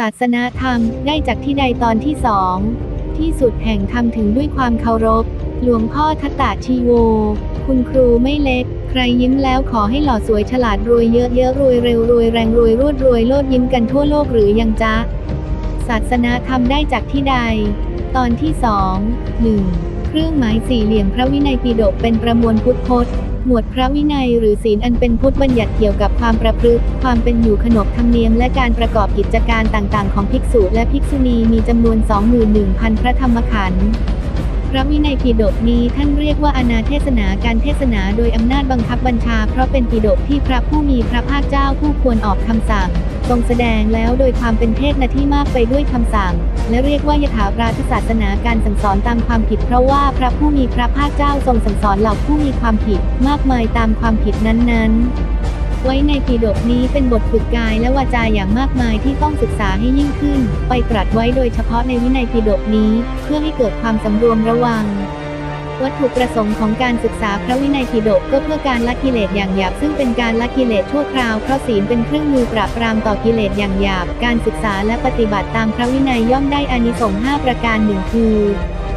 ศาสนาธรรมได้จากที่ใดตอนที่สองที่สุดแห่งธรรมถึงด้วยความเคารพ หลวงพ่อทัตตาชีโว คุณครูไม่เล็ก ใครยิ้มแล้วขอให้หล่อสวยฉลาดรวยเยอะเยอะรวยเร็วรวยแรงรวยรวดรวยโลดยิ้มกันทั่วโลกหรือยังจ๊ะ ศาสนาธรรมได้จากที่ใด ตอนที่สองหนึ่งเครื่องหมายสี่เหลี่ยมพระวินัยปิฎกเป็นประมวลพุทธพจน์ หมวดพระวินัยหรือศีลอันเป็นพุทธบัญญัติเกี่ยวกับความประพฤติ ความเป็นอยู่ขนบธรรมเนียมและการประกอบกิจการต่างๆ ของภิกษุและภิกษุณีมีจำนวน 21,000 พระธรรมขันธ์พระวินัยปิฎกนี้ท่านเรียกว่าอนาเทศนาการเทศนาโดยอำนาจบังคับบัญชา เพราะเป็นปิฎกที่พระผู้มีพระภาคเจ้าผู้ควรออกคำสั่ง ทรงแสดงแล้วโดยความเป็นเทศนาที่มากไปด้วยคำสั่ง และเรียกว่ายถาปราทศาสนาการสั่งสอนตามความผิดเพราะว่าพระผู้มีพระภาคเจ้าทรงสั่งสอนเหล่าผู้มีความผิดมากมายตามความผิดนั้นๆ ไว้ในปิฎกนี้เป็นบทฝึกกายและวาจาอย่างมากมายที่ต้องศึกษาให้ยิ่งขึ้น ไปตรัสไว้โดยเฉพาะในวินัยปิฎกนี้ เพื่อให้เกิดความสำรวมระวัง วัตถุประสงค์ของการศึกษาพระวินัยปิฎกก็เพื่อการละกิเลสอย่างหยาบซึ่งเป็นการละกิเลสชั่วคราวเพราะศีลเป็นเครื่องมือปราบปรามต่อกิเลสอย่างหยาบ การศึกษาและปฏิบัติตามพระวินัยย่อมได้อานิสงส์5ประการหนึ่งคือ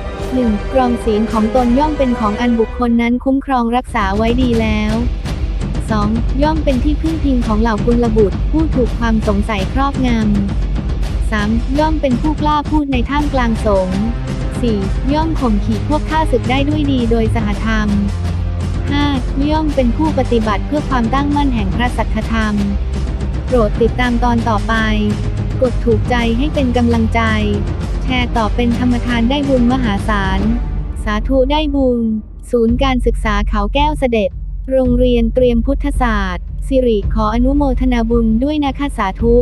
1. กรองศีลของตนย่อมเป็นของอันบุคคลนั้นคุ้มครองรักษาไว้ดีแล้ว 2. ย่อมเป็นที่พึ่งพิงของเหล่ากุลบุตร ผู้ถูกความสงสัยครอบงำ 3. ย่อมเป็นผู้กล้าพูดในท่ามกลางสงฆ์ 4. ย่อมข่มขีพวกข้าศึกได้ด้วยดีโดยสหธรรม 5. ย่อมเป็นผู้ปฏิบัติเพื่อความตั้งมั่นแห่งพระสัทธรรม โปรดติดตามตอนต่อไป กดถูกใจให้เป็นกำลังใจ แชร์ต่อเป็นธรรมทานได้บุญมหาศาล สาธุได้บุญ ศูนย์การศึกษาเขาแก้วเสด็จ โรงเรียนเตรียมพุทธศาสตร์ สิริขออนุโมทนาบุญด้วยนะคะสาธุ